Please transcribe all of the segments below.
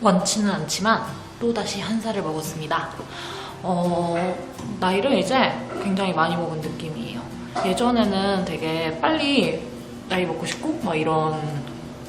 원치는 않지만 또다시 한 살을 먹었습니다. 어, 나이를 이제 굉장히 많이 먹은 느낌이에요. 예전에는 되게 빨리 나이 먹고 싶고 막 이런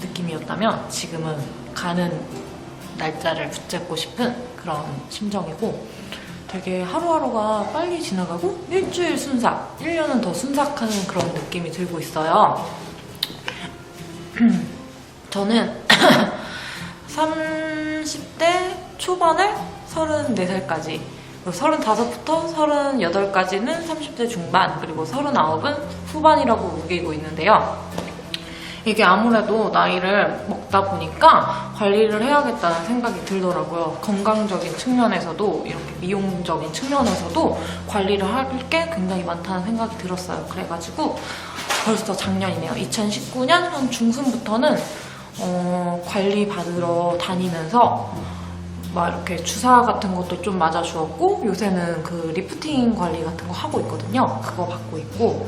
느낌이었다면 지금은 가는 날짜를 붙잡고 싶은 그런 심정이고 되게 하루하루가 빨리 지나가고 일주일 순삭, 1년은 더 순삭하는 그런 느낌이 들고 있어요. 저는 30대 초반을 34살까지 35부터 38까지는 30대 중반 그리고 39은 후반이라고 우기고 있는데요. 이게 아무래도 나이를 먹다 보니까 관리를 해야겠다는 생각이 들더라고요. 건강적인 측면에서도 이렇게 미용적인 측면에서도 관리를 할 게 굉장히 많다는 생각이 들었어요. 그래가지고 벌써 작년이네요. 2019년 한 중순부터는 어, 관리 받으러 다니면서 막 이렇게 주사 같은 것도 좀 맞아 주었고 요새는 그 리프팅 관리 같은 거 하고 있거든요. 그거 받고 있고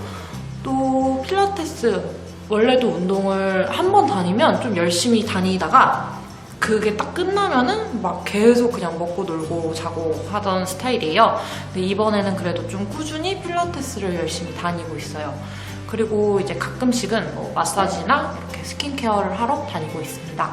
또 필라테스 원래도 운동을 한 번 다니면 좀 열심히 다니다가 그게 딱 끝나면은 막 계속 그냥 먹고 놀고 자고 하던 스타일이에요. 근데 이번에는 그래도 좀 꾸준히 필라테스를 열심히 다니고 있어요. 그리고 이제 가끔씩은 뭐 마사지나 이렇게 스킨케어를 하러 다니고 있습니다.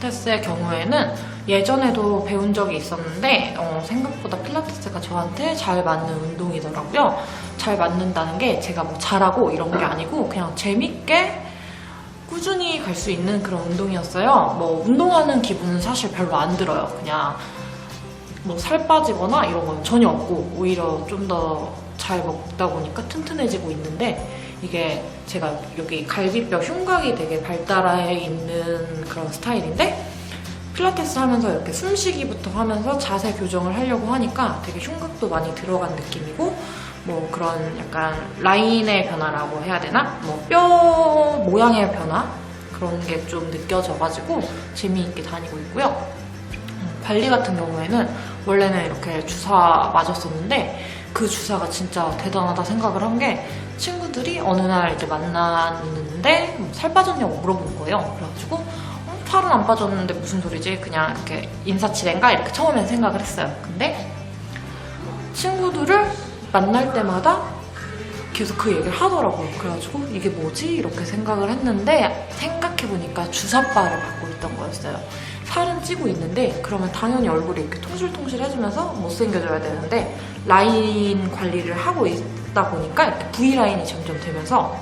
필라테스의 경우에는 예전에도 배운 적이 있었는데 어, 생각보다 필라테스가 저한테 잘 맞는 운동이더라고요. 잘 맞는다는 게 제가 뭐 잘하고 이런 게 아니고 그냥 재밌게 꾸준히 갈 수 있는 그런 운동이었어요. 뭐 운동하는 기분은 사실 별로 안 들어요. 그냥 뭐 살 빠지거나 이런 건 전혀 없고 오히려 좀 더 잘 먹다 보니까 튼튼해지고 있는데 이게 제가 여기 갈비뼈 흉곽이 되게 발달해 있는 그런 스타일인데 필라테스 하면서 이렇게 숨쉬기부터 하면서 자세 교정을 하려고 하니까 되게 흉곽도 많이 들어간 느낌이고 뭐 그런 약간 라인의 변화라고 해야 되나? 뭐 뼈 모양의 변화? 그런 게 좀 느껴져가지고 재미있게 다니고 있고요. 음, 관리 같은 경우에는 원래는 이렇게 주사 맞았었는데 그 주사가 진짜 대단하다 생각을 한 게 친구들이 어느 날 이제 만났는데 뭐살 빠졌냐고 물어본 거예요. 그래가지고 어, 살은 안 빠졌는데 무슨 소리지? 그냥 이렇게 인사치레인가? 이렇게 처음엔 생각을 했어요. 근데 친구들을 만날 때마다 계속 그 얘기를 하더라고요. 그래가지고 이게 뭐지? 이렇게 생각을 했는데 생각해보니까 주사바를 받고 있던 거였어요. 살은 찌고 있는데 그러면 당연히 얼굴이 이렇게 통실통실해지면서 못생겨져야 되는데 라인 관리를 하고 있다 보니까 이렇게 V라인이 점점 되면서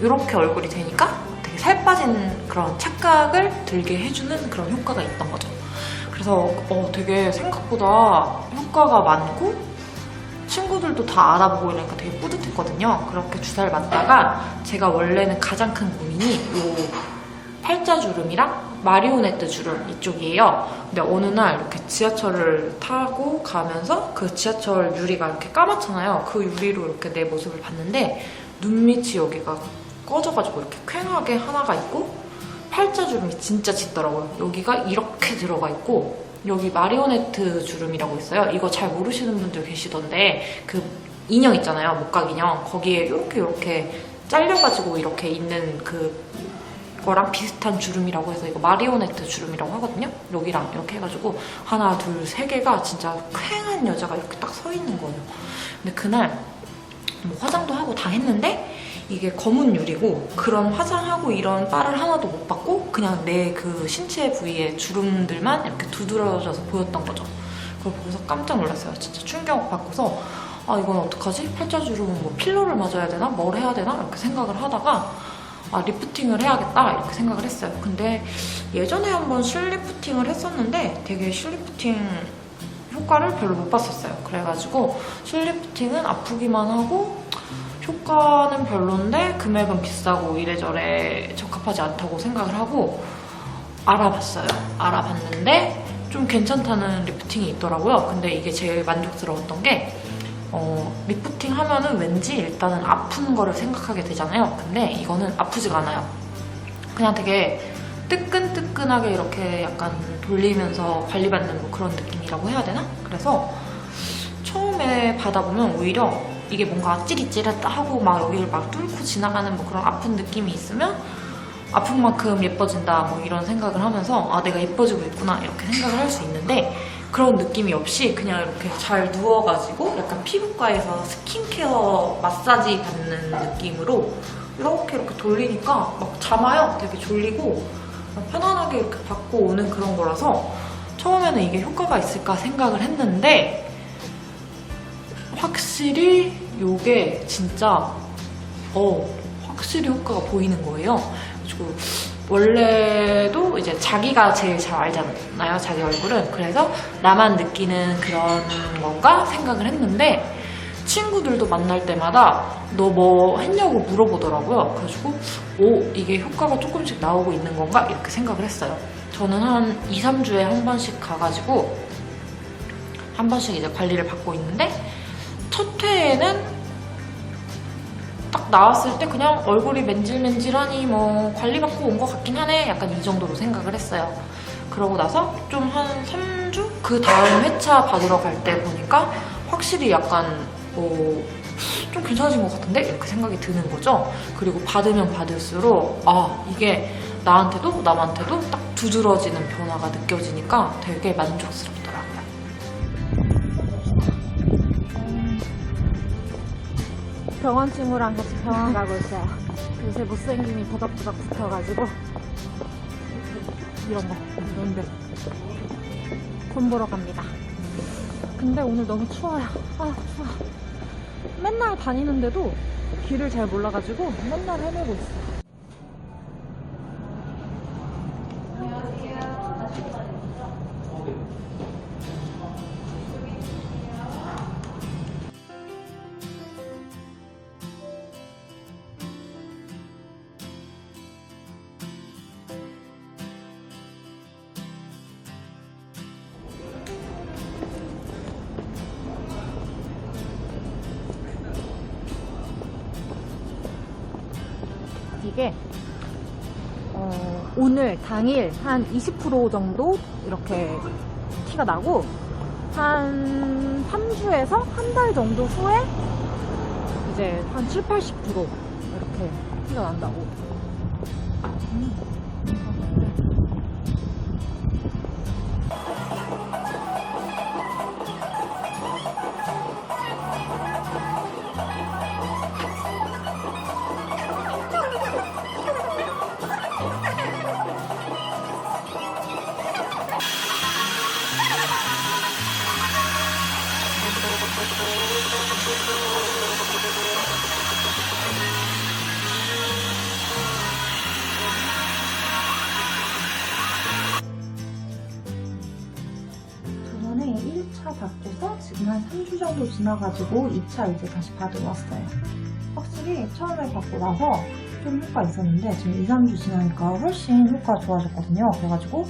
이렇게 얼굴이 되니까 되게 살 빠진 그런 착각을 들게 해주는 그런 효과가 있던 거죠. 그래서 어, 되게 생각보다 효과가 많고 친구들도 다 알아보고 이러니까 되게 뿌듯했거든요. 그렇게 주사를 맞다가 제가 원래는 가장 큰 고민이 요 팔자주름이랑 마리오네트 주름 이쪽이에요. 근데 어느 날 이렇게 지하철을 타고 가면서 그 지하철 유리가 이렇게 까맣잖아요. 그 유리로 이렇게 내 모습을 봤는데 눈밑이 여기가 꺼져가지고 이렇게 퀭하게 하나가 있고 팔자 주름이 진짜 짙더라고요. 여기가 이렇게 들어가 있고 여기 마리오네트 주름이라고 있어요. 이거 잘 모르시는 분들 계시던데 그 인형 있잖아요. 목각 인형. 거기에 이렇게 이렇게 잘려가지고 이렇게 있는 그 거랑 비슷한 주름이라고 해서 이거 마리오네트 주름이라고 하거든요. 여기랑 이렇게 해가지고 하나, 둘, 세 개가 진짜 쾌한 여자가 이렇게 딱 서 있는 거예요. 근데 그날 뭐 화장도 하고 다 했는데 이게 검은 유리고 그런 화장하고 이런 빨을 하나도 못 받고 그냥 내 그 신체 부위에 주름들만 이렇게 두드러져서 보였던 거죠. 그걸 보고서 깜짝 놀랐어요. 진짜 충격 받고서 아 이건 어떡하지? 팔자 주름은 뭐 필러를 맞아야 되나? 뭘 해야 되나? 이렇게 생각을 하다가 아 리프팅을 해야겠다 이렇게 생각을 했어요. 근데 예전에 한번 실 리프팅을 했었는데 되게 실 리프팅 효과를 별로 못 봤었어요. 그래가지고 실 리프팅은 아프기만 하고 효과는 별론데 금액은 비싸고 이래저래 적합하지 않다고 생각을 하고 알아봤어요. 알아봤는데 좀 괜찮다는 리프팅이 있더라고요. 근데 이게 제일 만족스러웠던 게 어, 리프팅 하면은 왠지 일단은 아픈 거를 생각하게 되잖아요. 근데 이거는 아프지가 않아요. 그냥 되게 뜨끈뜨끈하게 이렇게 약간 돌리면서 관리받는 뭐 그런 느낌이라고 해야 되나? 그래서 처음에 받아보면 오히려 이게 뭔가 찌릿찌릿 하고 막 여기를 막 뚫고 지나가는 뭐 그런 아픈 느낌이 있으면 아픈 만큼 예뻐진다 뭐 이런 생각을 하면서 아 내가 예뻐지고 있구나 이렇게 생각을 할 수 있는데 그런 느낌이 없이 그냥 이렇게 잘 누워가지고 약간 피부과에서 스킨케어 마사지 받는 느낌으로 이렇게 이렇게 돌리니까 막 잠아요 되게 졸리고 편안하게 이렇게 받고 오는 그런 거라서 처음에는 이게 효과가 있을까 생각을 했는데 확실히 이게 진짜 어 확실히 효과가 보이는 거예요. 그리고 원래도 이제 자기가 제일 잘 알잖아요. 자기 얼굴은. 그래서 나만 느끼는 그런 건가 생각을 했는데 친구들도 만날 때마다 너 뭐 했냐고 물어보더라고요. 그래가지고 오 이게 효과가 조금씩 나오고 있는 건가 이렇게 생각을 했어요. 저는 한 2, 3주에 한 번씩 가가지고 한 번씩 이제 관리를 받고 있는데 첫 회에는 딱 나왔을 때 그냥 얼굴이 맨질맨질하니 뭐 관리받고 온 것 같긴 하네 약간 이 정도로 생각을 했어요. 그러고 나서 좀 한 3주? 그 다음 회차 받으러 갈 때 보니까 확실히 약간 어, 좀 괜찮아진 것 같은데? 이렇게 생각이 드는 거죠. 그리고 받으면 받을수록 아 이게 나한테도 남한테도 딱 두드러지는 변화가 느껴지니까 되게 만족스럽더 병원 친구랑 같이 병원 가고 있어요. 요새 못생김이 부닥부닥 붙어가지고 이런 거 이런데 돈 보러 갑니다. 근데 오늘 너무 추워요. 아 추워. 맨날 다니는데도 길을 잘 몰라가지고 맨날 헤매고 있어요. 오늘 당일 한 20% 정도 이렇게 티가 나고 한 3주에서 한 달 정도 후에 이제 한 7, 80% 이렇게 티가 난다고. 차 받고서 지금 한 3주 정도 지나가지고 2차 이제 다시 받으러 왔어요. 확실히 처음에 받고 나서 좀 효과 있었는데 지금 2, 3주 지나니까 훨씬 효과가 좋아졌거든요. 그래가지고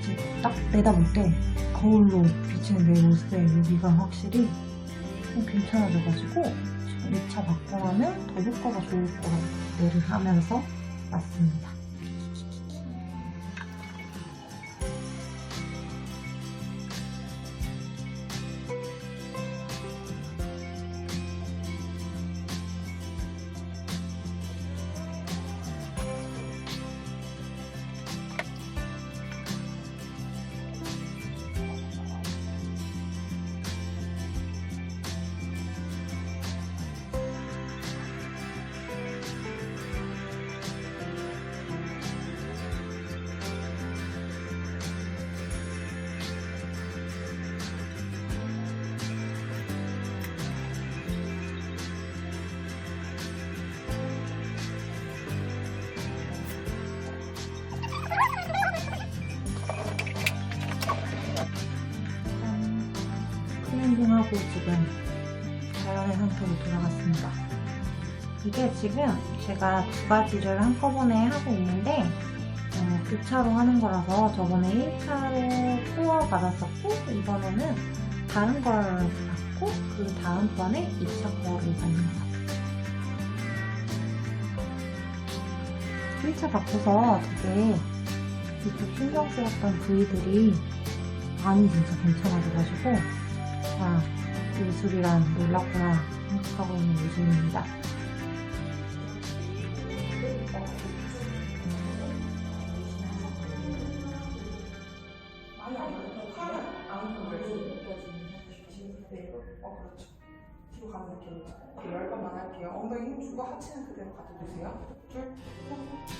이제 딱 내다볼 때 거울로 비치는 내 모습에 여기가 확실히 좀 괜찮아져가지고 지금 2차 받고 나면 더 효과가 좋을 거라고 기대를 하면서 왔습니다. 하고 지금 자연의 상태로 돌아갔습니다. 이게 지금 제가 두 가지를 한꺼번에 하고 있는데 어, 교차로 하는 거라서 저번에 1차로 코어 받았었고 이번에는 다른 걸 받고 그 다음번에 2차 코어를 받는 거예요. 1차 받고서 되게 이쪽 신경 쓰였던 부위들이 많이 진짜 괜찮아져가지고 아, 예술이란 놀랍구나 생각하고 있는 요즘입니다. 네, 어, 그렇죠. 가면 이렇게 열 번만 할게요. 엉덩이 힘 주고 하체는 그대로 가둬주세요. 둘, 셋.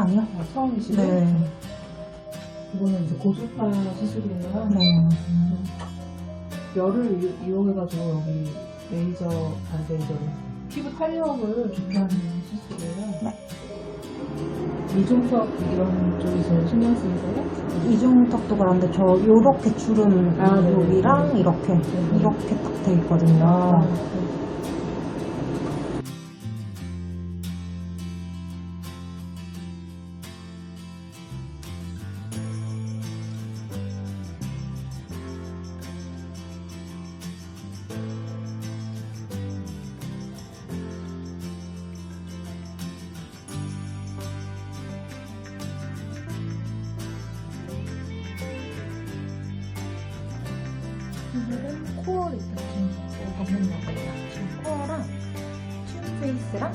아니요. 아, 처음이시고? 네. 이거는 이제 고주파 시술이에요. 네. 열을 이- 이용해가지고 여기 레이저, 아, 레이저, 피부 탄력을 조절하는 시술이에요. 네. 이중턱 이런 쪽에서 신경 쓰이세요? 이중턱도 그런데 저 요렇게 주름 아, 네. 여기랑 이렇게 네. 이렇게 딱 돼 있거든요. 오늘은 코어 리프팅 받는 거예요. 지금 코어랑 튠 페이스랑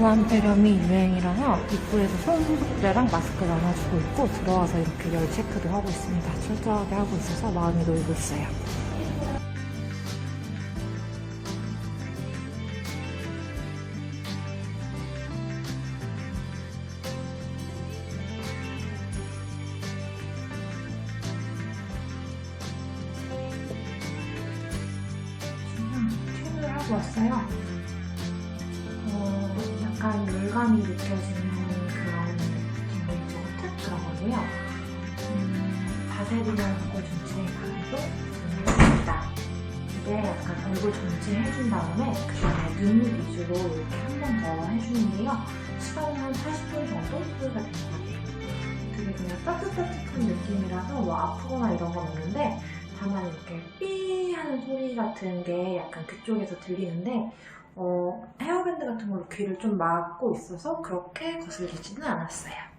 우한폐렴이 유행이라서 입구에서 손 소독제랑 마스크 나눠주고 있고 들어와서 이렇게 열 체크도 하고 있습니다. 철저하게 하고 있어서 마음이 놓이고 있어요. 지금 튜브를 하고 왔어요. 느껴지는 그런 느낌의 저거 들어가고요. 음, 바세린이랑 얼굴 전체에 가기도 준비했습니다. 이게 약간 얼굴 전체 해준 다음에 그 다음에 눈 위주로 이렇게 한 번 더 해주는데요. 시간이 한 40분 정도 소요가 된것 같아요. 되게 그냥 따뜻따뜻한 느낌이라서 뭐 아프거나 이런 건 없는데 다만 이렇게 삐 하는 소리 같은 게 약간 그쪽에서 들리는데 어, 헤어밴드 같은 걸로 귀를 좀 막고 있어서 그렇게 거슬리지는 않았어요.